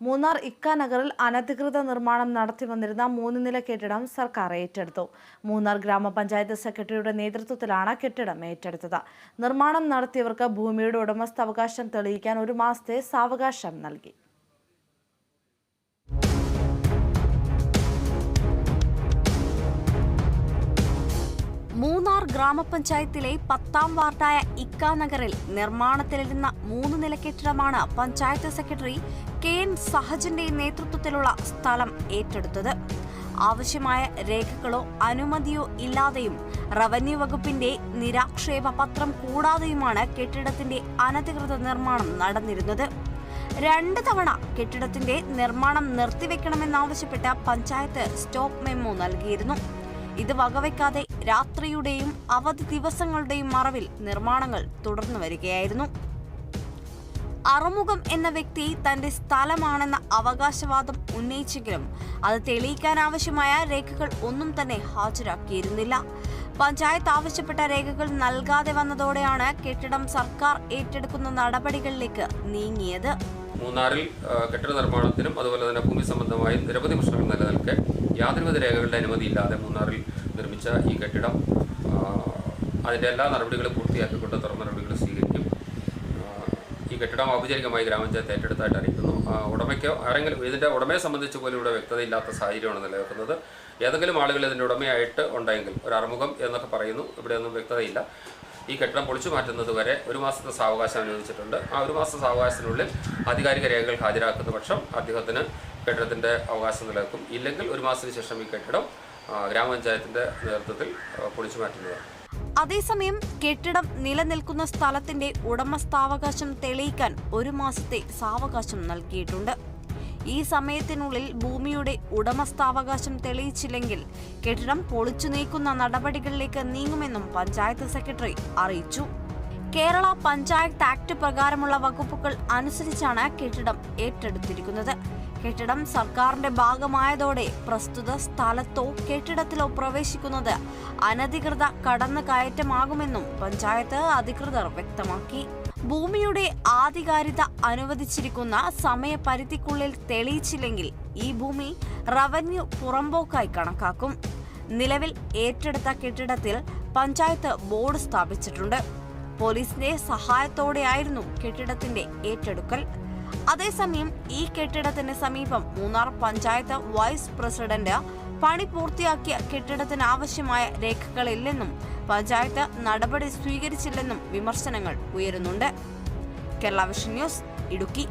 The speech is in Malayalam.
മൂന്നാർ ഇക്ക നഗറിൽ അനധികൃത നിർമ്മാണം നടത്തി വന്നിരുന്ന മൂന്ന് നില കെട്ടിടം സർക്കാർ ഏറ്റെടുത്തു. മൂന്നാർ ഗ്രാമപഞ്ചായത്ത് സെക്രട്ടറിയുടെ നേതൃത്വത്തിലാണ് കെട്ടിടം ഏറ്റെടുത്തത്. നിർമ്മാണം നടത്തിയവർക്ക് ഭൂമിയുടെ ഉടമസ്ഥാവകാശം തെളിയിക്കാൻ ഒരു മാസത്തെ സാവകാശം നൽകി. മൂന്നാർ ഗ്രാമപഞ്ചായത്തിലെ പത്താം വാർഡായ ഇക്കാനഗറിൽ നിർമ്മാണത്തിലിരുന്ന മൂന്ന് നില കെട്ടിടമാണ് പഞ്ചായത്ത് സെക്രട്ടറി കെ എൻ സഹജന്റെ നേതൃത്വത്തിലുള്ള സ്ഥലം ഏറ്റെടുത്തത്. ആവശ്യമായ രേഖകളോ അനുമതിയോ ഇല്ലാതെയും റവന്യൂ വകുപ്പിന്റെ നിരാക്ഷേപ പത്രം കൂടാതെയുമാണ് കെട്ടിടത്തിന്റെ അനധികൃത നിർമ്മാണം നടന്നിരുന്നത്. രണ്ട് തവണ കെട്ടിടത്തിന്റെ നിർമ്മാണം നിർത്തിവെക്കണമെന്നാവശ്യപ്പെട്ട് പഞ്ചായത്ത് സ്റ്റോപ്പ് മെമ്മോ നൽകിയിരുന്നു. ഇത് വകവയ്ക്കാതെ രാത്രിയുടെയും അവധി ദിവസങ്ങളുടെയും മറവിൽ നിർമ്മാണങ്ങൾ തുടർന്നു വരികയായിരുന്നു. അറുമുഖം എന്ന വ്യക്തി തന്റെ സ്ഥലമാണെന്ന അവകാശവാദം ഉന്നയിച്ചെങ്കിലും അത് തെളിയിക്കാൻ ആവശ്യമായ രേഖകൾ ഒന്നും തന്നെ ഹാജരാക്കിയിരുന്നില്ല. പഞ്ചായത്ത് ആവശ്യപ്പെട്ട രേഖകൾ നൽകാതെ വന്നതോടെയാണ് കെട്ടിടം സർക്കാർ ഏറ്റെടുക്കുന്ന നടപടികളിലേക്ക് നീങ്ങിയത്. മൂന്നാറിൽ കെട്ടിട നിർമ്മാണത്തിനും അതുപോലെ തന്നെ ഭൂമി സംബന്ധമായ നിരവധി പ്രശ്നങ്ങൾ നിലനിൽക്കെ യാതൊരുവിധ രേഖകളുടെ അനുമതിയില്ലാതെ മൂന്നാറിൽ നിർമ്മിച്ച ഈ കെട്ടിടം അതിന്റെ എല്ലാ നടപടികളും പൂർത്തിയാക്കിക്കൊണ്ട് തുറന്ന നടപടികൾ സ്വീകരിക്കും. ഈ കെട്ടിടം ഔപചാരികമായി ഗ്രാമപഞ്ചായത്ത് ഏറ്റെടുത്തായിട്ട് അറിയിക്കുന്നു. ഉടമയ്ക്കോ ആരെങ്കിലും ഇതിന്റെ ഉടമയെ സംബന്ധിച്ച് പോലും ഇവിടെ വ്യക്തതയില്ലാത്ത സാഹചര്യമാണ് നിലനിൽക്കുന്നത്. ഏതെങ്കിലും ആളുകൾ ഇതിന്റെ ഉടമയായിട്ട് ഉണ്ടെങ്കിൽ ഒരു അറുമുഖം എന്നൊക്കെ പറയുന്നു. ഇവിടെയൊന്നും വ്യക്തതയില്ല. ഈ കെട്ടിടം പൊളിച്ചു മാറ്റുന്നത് വരെ ഒരു മാസത്തെ സാവകാശം അനുവദിച്ചിട്ടുണ്ട്. ആ ഒരു മാസത്തെ സാവകാശത്തിനുള്ളിൽ ആധികാരിക രേഖകൾ ഹാജരാക്കുന്ന പക്ഷം അദ്ദേഹത്തിന് കെട്ടിടത്തിന്റെ അവകാശം നിലനിൽക്കും. ഇല്ലെങ്കിൽ ഒരു മാസത്തിന് ശേഷം ഈ കെട്ടിടം ഗ്രാമപഞ്ചായത്തിന്റെ നേതൃത്വത്തിൽ പൊളിച്ചു മാറ്റുന്നതാണ്. അതേസമയം കെട്ടിടം നിലനിൽക്കുന്ന സ്ഥലത്തിന്റെ ഉടമസ്ഥാവകാശം തെളിയിക്കാൻ ഒരു മാസത്തെ സാവകാശം നൽകിയിട്ടുണ്ട്. ഈ സമയത്തിനുള്ളിൽ ഭൂമിയുടെ ഉടമസ്ഥാവകാശം തെളിയിച്ചില്ലെങ്കിൽ കെട്ടിടം പൊളിച്ചു നീക്കുന്ന നടപടികളിലേക്ക് നീങ്ങുമെന്നും പഞ്ചായത്ത് സെക്രട്ടറി അറിയിച്ചു. കേരള പഞ്ചായത്ത് ആക്ട് പ്രകാരമുള്ള വകുപ്പുകൾ അനുസരിച്ചാണ് കെട്ടിടം ഏറ്റെടുത്തിരിക്കുന്നത്. കെട്ടിടം സർക്കാരിന്റെ ഭാഗമായതോടെ പ്രസ്തുത സ്ഥലത്തോ കെട്ടിടത്തിലോ പ്രവേശിക്കുന്നത് അനധികൃത കടന്നു കയറ്റമാകുമെന്നും പഞ്ചായത്ത് അധികൃതർ വ്യക്തമാക്കി. ഭൂമിയുടെ ആധികാരികത അനുവദിച്ചിരിക്കുന്ന സമയപരിധിക്കുള്ളിൽ തെളിയിച്ചില്ലെങ്കിൽ ഈ ഭൂമി റവന്യൂ പുറമ്പോക്കായി കണക്കാക്കും. നിലവിൽ ഏറ്റെടുത്ത കെട്ടിടത്തിൽ പഞ്ചായത്ത് ബോർഡ് സ്ഥാപിച്ചിട്ടുണ്ട്. പോലീസിന്റെ സഹായത്തോടെയായിരുന്നു കെട്ടിടത്തിന്റെ ഏറ്റെടുക്കൽ. അതേസമയം ഈ കെട്ടിടത്തിന് സമീപം മൂന്നാർ പഞ്ചായത്ത് വൈസ് പ്രസിഡന്റ് പണി പൂർത്തിയാക്കിയ കെട്ടിടത്തിന് ആവശ്യമായ രേഖകളില്ലെന്നും പഞ്ചായത്ത് നടപടി സ്വീകരിച്ചില്ലെന്നും വിമർശനങ്ങൾ ഉയരുന്നുണ്ട്. Kerala vision news Idukki.